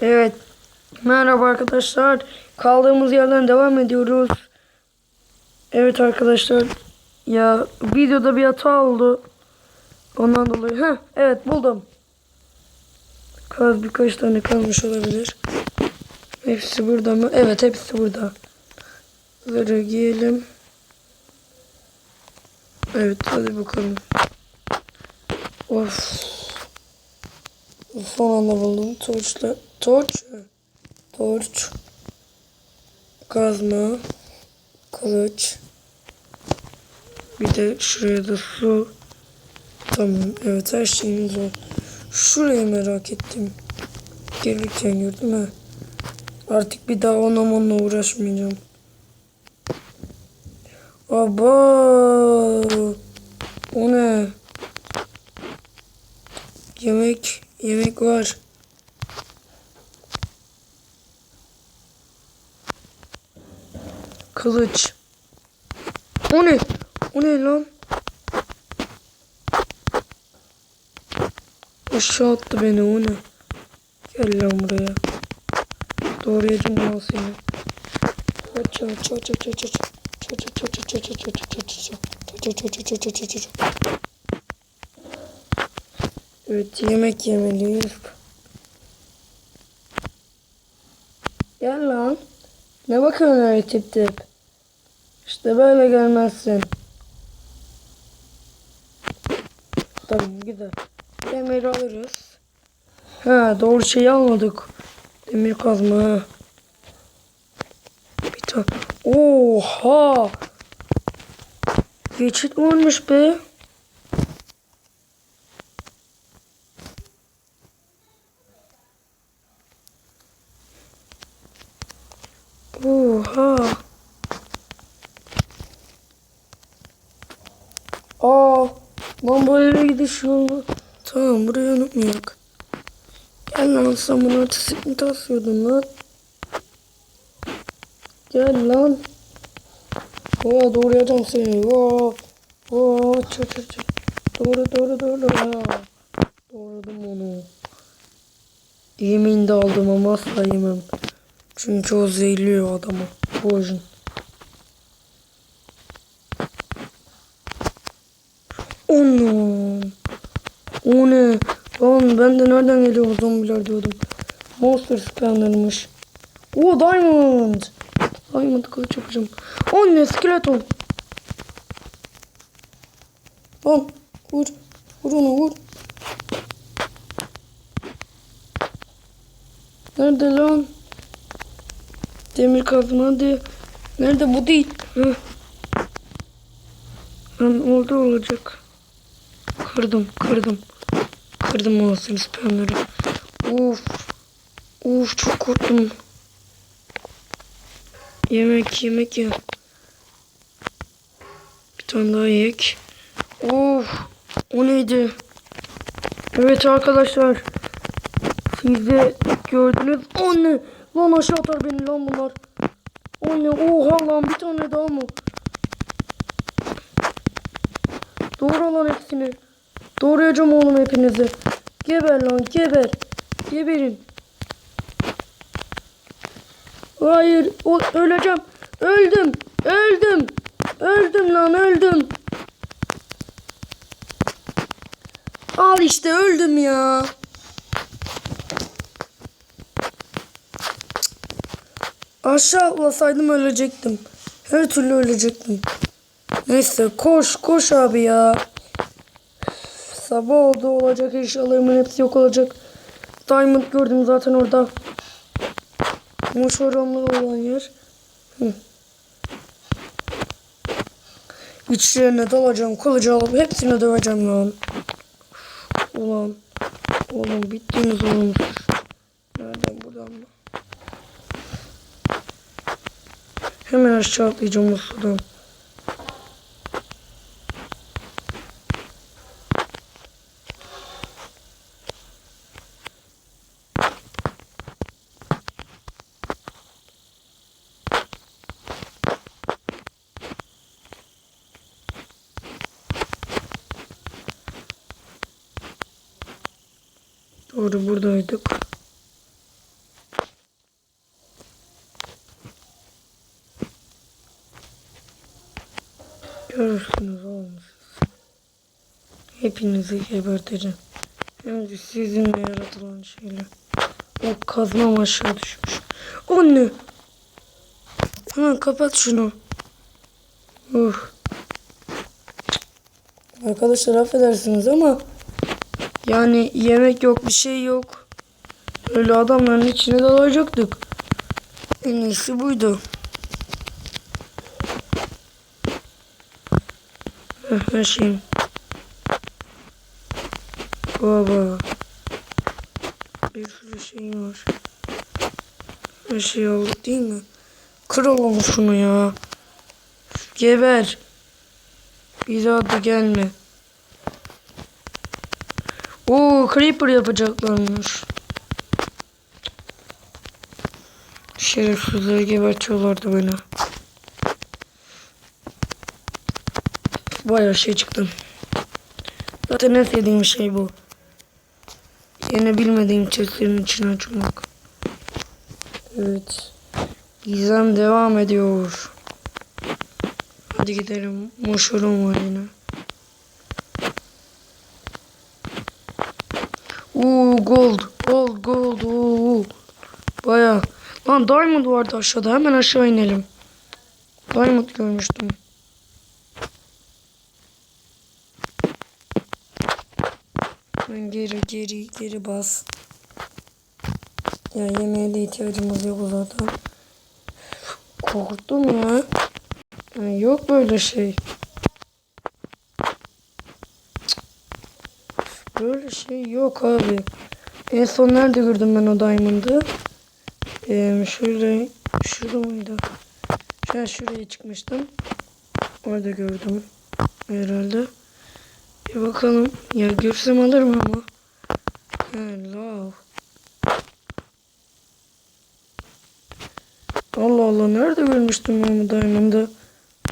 Evet. Merhaba arkadaşlar. Kaldığımız yerden devam ediyoruz. Evet arkadaşlar. Ya videoda bir hata oldu. Ondan dolayı. Heh, evet buldum. Kaz birkaç tane kalmış olabilir. Hepsi burada mı? Evet hepsi burada. Zırhı giyelim. Evet hadi bakalım. Of. Son anda buldum. Torçla. Torç. Torç. Kazma. Kılıç. Bir de şuraya da su. Tamam. Evet her şeyimiz var. Şurayı merak ettim. Gelirken gördüm ha. Artık bir daha ona onunla uğraşmayacağım. Aba. O ne? Yemek, yemek var. Kılıç. O ne? O ne lan? Aşağı attı beni o ne? Gel lan buraya. Doğru yedim lan seni. Aç aç aç aç aç aç. Aç aç aç aç aç aç aç aç aç aç. Aç. Evet yemek yemeliyiz. Gel lan. Ne bakıyorsun öyle tip tip? İşte böyle gelmezsin. Tamam güzel. Demiri alırız. Ha doğru şeyi almadık. Demir kazma ha. Bir tane. Oha. Geçit varmış be. Oha. Aa, ben bu eve gidiş yolu. Tamam burayı unutmayak. Gel lan sen bunu mi tasıyordun lan? Gel lan. Oo doğrayacağım seni. Oo. Oo çat çat çat. Doğru doğru doğru. Ha. Doğradım onu. Yemin de aldım ama asla yemem. Çünkü o zehirliyor adamı. Poison. Onu. O ne? Ben de nereden geliyor zombiler diyordum. Monster spawnlanmış. Oo diamond. Diamond kılıç yapacağım. O ne skeleton. Lan vur. Vur onu vur. Nerede lan? Demir kazma hadi. Nerede bu değil. Lan oldu olacak. Kırdım kırdım. Kırdım monster spamları. Of. Of çok korktum. Yemek yemek ya. Bir tane daha yek. Of. O neydi? Evet arkadaşlar. Siz de gördünüz. O ne? Lan aşağı atar beni lan bunlar. O ne? Oha lan bir tane daha mı? Doğru lan hepsini. Doğrayacağım oğlum hepinizi. Geber lan geber. Geberin. Hayır. O, öleceğim. Öldüm. Öldüm. Öldüm lan öldüm. Al işte öldüm ya. Aşağı atlasaydım ölecektim. Her türlü ölecektim. Neyse koş koş abi ya. Sabah oldu olacak eşyalarımın hepsi yok olacak. Diamond gördüm zaten orada. Moşoramlı olan yer. Hı. İçlerine dalacağım, kılıcı hepsini döveceğim lan. Ulan. Oğlum bittiniz oğlum. Nereden buradan mı? Hemen aşağı atlayacağım o sudan. Doğru buradaydık. Görürsünüz oğlum siz. Hepinizi geberteceğim. Önce sizinle yaratılan şeyler. O kazmam aşağı düşmüş. Anne. Hemen kapat şunu. Uh. Arkadaşlar affedersiniz ama yani yemek yok bir şey yok. Öyle adamların içine dalacaktık. En iyisi buydu. Her şeyim. Baba. Bir sürü şeyim var. Her şeyi aldık değil mi? Kıralım şunu ya. Geber. Bir daha da gelme. Oo creeper yapacaklarmış. Şerefsizleri gebertiyorlardı beni. Bayağı şey çıktı. Zaten en sevdiğim şey bu. Yine bilmediğim chestlerin içine açmak. Evet. Gizem devam ediyor. Hadi gidelim. Mushroom var yine. Oo gold. Gold gold. Oo. Baya. Lan diamond vardı aşağıda. Hemen aşağı inelim. Diamond görmüştüm. Ben geri geri geri bas. Ya yemeğe de ihtiyacımız yok zaten. Korktum ya. Yani yok böyle şey. Böyle şey yok abi. En son nerede gördüm ben o diamond'ı? Ee, şöyle, şurada mıydı? Şu an şuraya çıkmıştım. Orada gördüm. Herhalde. Bir bakalım. Ya görsem alırım ama. Hello. Allah Allah nerede görmüştüm ben bu diamond'ı?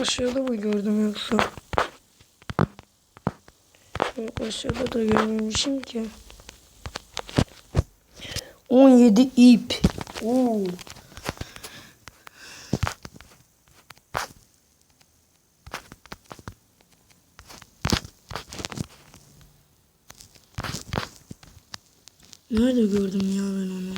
Aşağıda mı gördüm yoksa? Aşağıda da görmemişim ki. 17 ip. Oo. Nerede gördüm ya ben onu?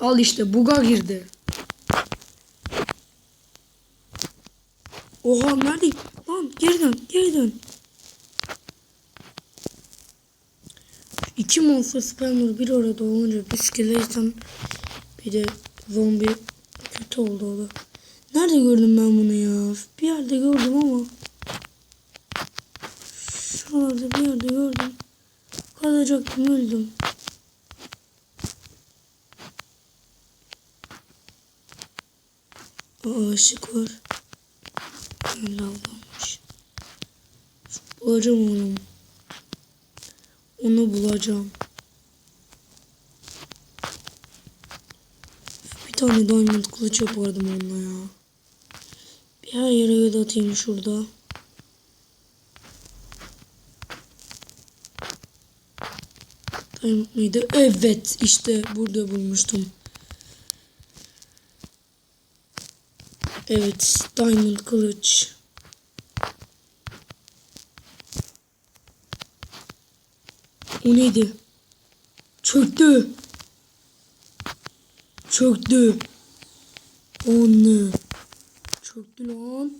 Al işte buga girdi. Oha nerede? Lan geri dön geri dön. İki monster spawner bir arada olunca bir skeleton bir de zombi kötü oldu o. Nerede gördüm ben bunu ya? Bir yerde gördüm ama. Şuralarda bir yerde gördüm. Kalacaktım öldüm. Aa ışık var. Öyle avlanmış. Bulacağım onu. Onu bulacağım. Bir tane diamond kılıç yapardım onunla ya. Bir her yere yol atayım şurada. Diamond mıydı? Evet işte burada bulmuştum. Evet, diamond kılıç. O neydi? Çöktü. Çöktü. Onu. Çöktü lan.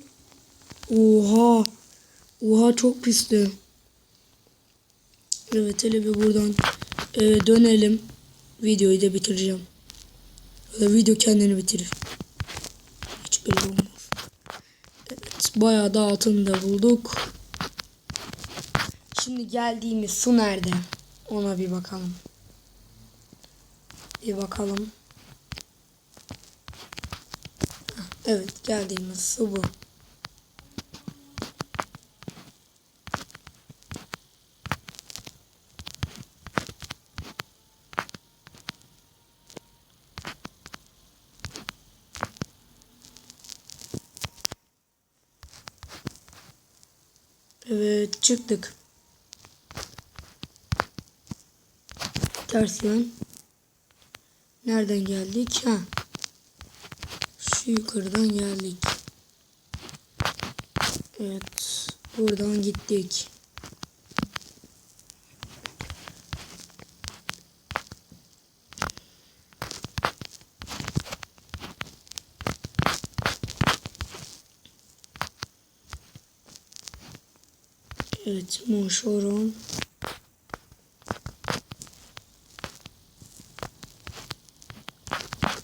Oha. Oha çok pisti. Evet hele bir buradan e, dönelim. Videoyu da bitireceğim. Video kendini bitirir. Bayağı da altını da bulduk. Şimdi geldiğimiz su nerede? Ona bir bakalım. Bir bakalım. Evet geldiğimiz su bu. Evet çıktık. Ters yan. Nereden geldik? Ha. Şu yukarıdan geldik. Evet. Buradan gittik. Evet, Monşoron.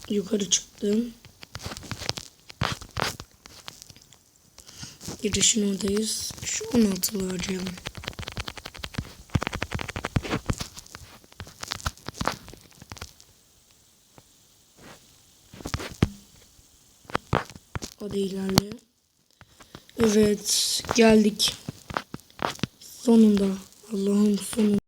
Yukarı çıktım. Girişin oradayız. Şu 16'lı harcayalım. Hadi ilerle. Evet geldik. Sonunda. Allah'ım sonunda.